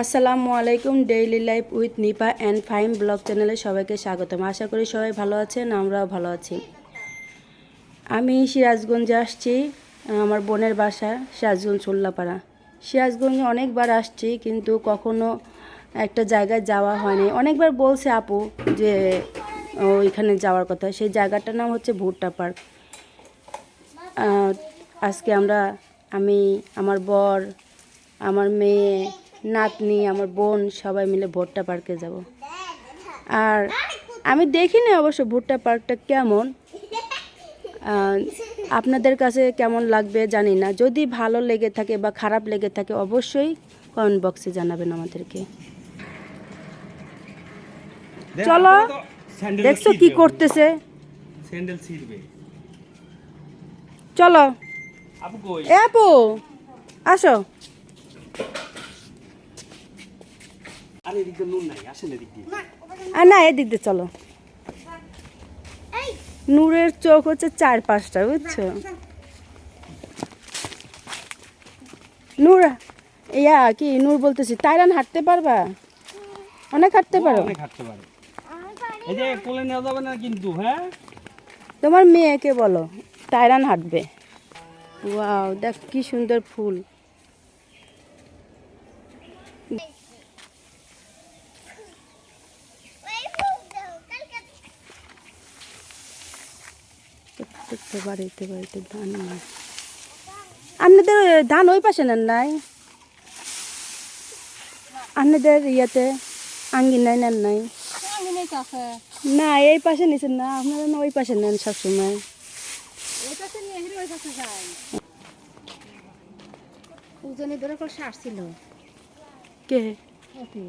আসসালামু আলাইকুম daily life with Nipa and Faim blog চ্যানেলে সবাইকে স্বাগতম। আশা করি সবাই ভালো আছেন, আমরাও ভালো আছি। আমি সিরাজগঞ্জে আসছি, আমার বোনের বাসা সিরাজগঞ্জ চুল্লাপাড়া সিরাজগঞ্জে অনেকবার আসছি, কিন্তু কখনো একটা জায়গায় যাওয়া হয়নি। অনেকবার বলছে আপু যে ওইখানে যাওয়ার কথা। সেই জায়গাটার নাম হচ্ছে ভুট্টা পার্ক। আজকে আমরা, আমি, আমার বর, আমার মেয়ে নাতনি আমার বোন সবাই মিলে ভুট্টা পার্কে যাব। আর আমি দেখিনি অবশ্য ভুট্টা পার্কটা কেমন। আপনাদের কাছে কেমন লাগবে জানি না। যদি ভালো লেগে থাকে বা খারাপ লেগে থাকে অবশ্যই কমেন্ট বক্সে জানাবেন আমাদেরকে। চলো দেখছ কি করতেছে? স্যান্ডেল ছিড়বে। চলো। আপু আপু আসো। আরে এদিক দিয়ে নুন নাই আসেন এদিক দিয়ে। আর না এদিক দিয়ে চলো। নূরের চোখ হচ্ছে চার পাঁচটা বুঝছ? নূর ইয়া কি নূর বলতেছি তাইরান হাঁটতে পারবা? অনেক হাঁটতে পারো। অনেক হাঁটতে পারে। এই যে কোলে নেওয়া যাবে না কিন্তু হ্যাঁ? তোমার মেয়েকে বলো তাইরান হাঁটবে। ওয়াও দেখ কি সুন্দর ফুল। প্রত্যেকটা বাড়িতে বাড়িতে ধান নাই আপনাদের ধান ওই পাশে নেন নাই? আপনাদের ইয়েতে আঙ্গিনায় নেন নাই? না এই পাশে নিছেন না আপনারা না ওই পাশে নেন সবসময়। উজনে ধরে কে? হুম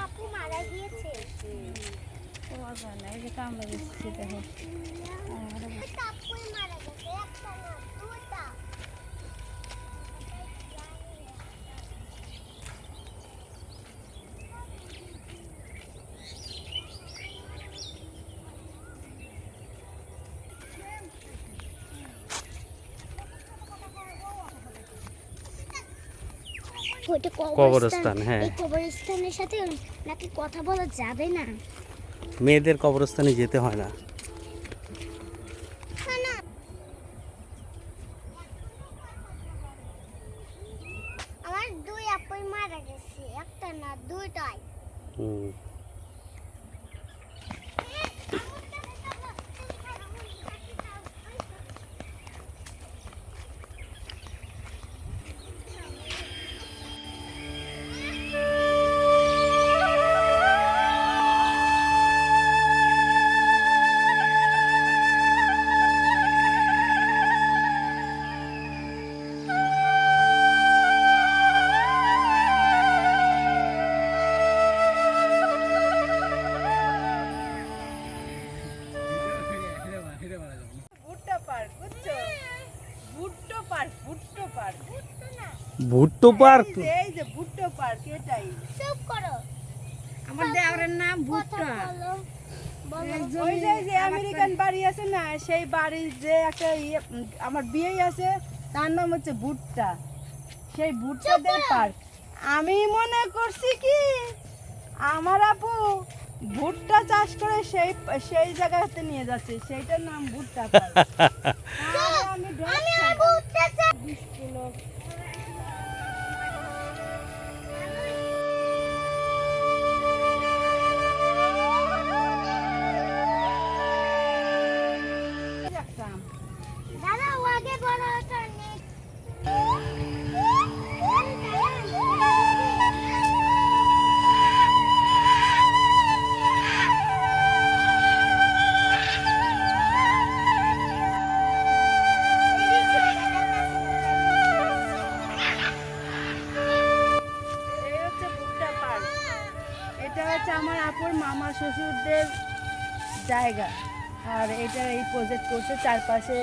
আপু মারা গিয়েছে আপুই মারা গেছে কবরস্থান, হ্যাঁ। এই কবরস্থানের সাথে নাকি কথা বলা যাবে না? মেয়েদের কবরস্থানে যেতে হয় না। আমার দুই আপুই মারা গেছে একটা না দুইটাই। হুম। ভুট্টো পার্ক? এই যে ভুট্টো পার্ক এটাই। চুপ করো। আমার নাম ওই যে যে আমেরিকান বাড়ি। আছে না সেই বাড়ির যে একটা ইয়ে আমার বিয়ে আছে তার নাম হচ্ছে ভুট্টা। সেই ভুট্টাদের পার্ক। আমি মনে করছি কি আমার আপু ভুট্টা চাষ করে সেই সেই জায়গাতে নিয়ে যাচ্ছে সেইটার নাম ভুট্টা পার্ক। আমি আমি আবু আমার আপুর মামা শ্বশুরদের জায়গা। আর এটা এই প্রজেক্ট করছে চারপাশে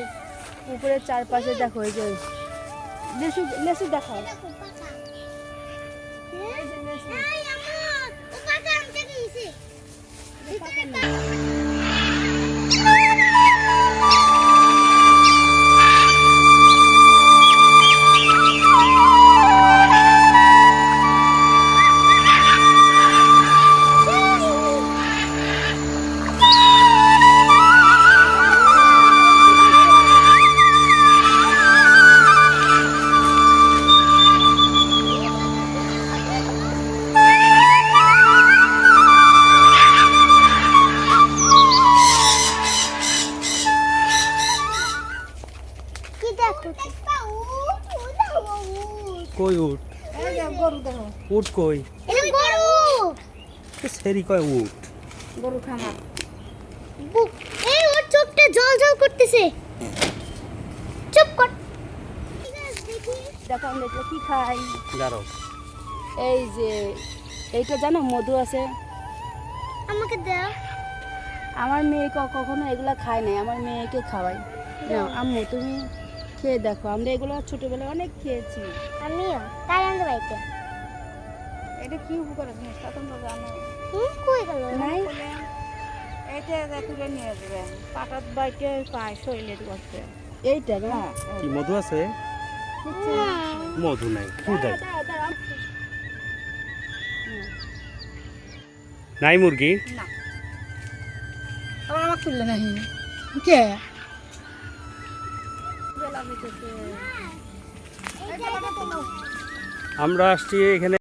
উপরের চারপাশে দেখো এই যে লেসু দেখো লেসু কই উঠ? এই যে গরু দেখো উঠ কই? গরু সেরি কয় উঠ? গরু খামার এই ওর চোখটা জল জল করতেছে। চুপ কর। দেখো আমরা কি খাই? দাঁড়াও। এই যে এইটা জানো মধু আছে। আমাকে দাও। আমার মেয়ে কখনো এগুলো খায় নাই আমার মেয়েকে খাওয়াই। নাও আম্মু তুমি খেয়ে দেখো আমরা এগুলো ছোটবেলায় অনেক খেয়েছি। আমিও তাই আনতে পাইতে এটা কি উপকার জিনিস তা তোমরা জানো। হুম কই গেল? নাই? এইটা তুলে নিয়ে যাবেন পাটাত বাইকে পায় শরীরের করতে এইটা না? কি মধু আছে? মধু নাই খুদাই নাই মুরগি? না। আমার তুললে নাহি। কে? আমরা আসছি এখানে